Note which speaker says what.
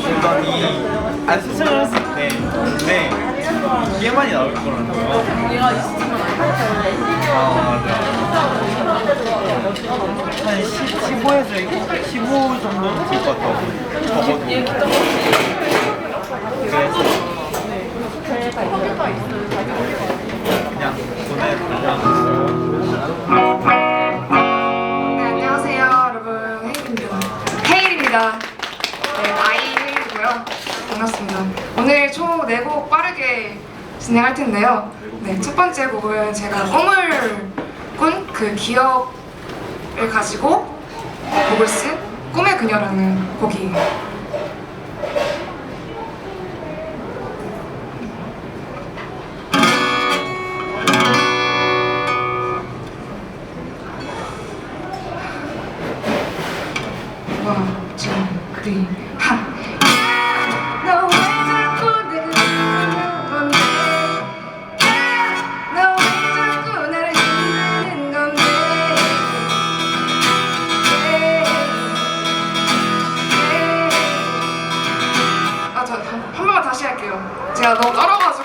Speaker 1: 그랬더니 안 했을 때 근데 이게 많이 나올 거라는 거야. 아 맞아. 한 10, 15에서 15 정도는 될것 같아 적어도 그래서 그냥 보내달라고
Speaker 2: 네, 안녕하세요, 여러분. 헤일입니다. 네. 반갑습니다. 오늘 총 4곡 빠르게 진행할 텐데요. 네, 첫 번째 곡은 제가 꿈을 꾼 그 기억을 가지고 곡을 쓴 꿈의 그녀라는 곡이에요. Three, ha. 너 아, 저한 번만 다시 할게요. 제가 너무 떨어가지고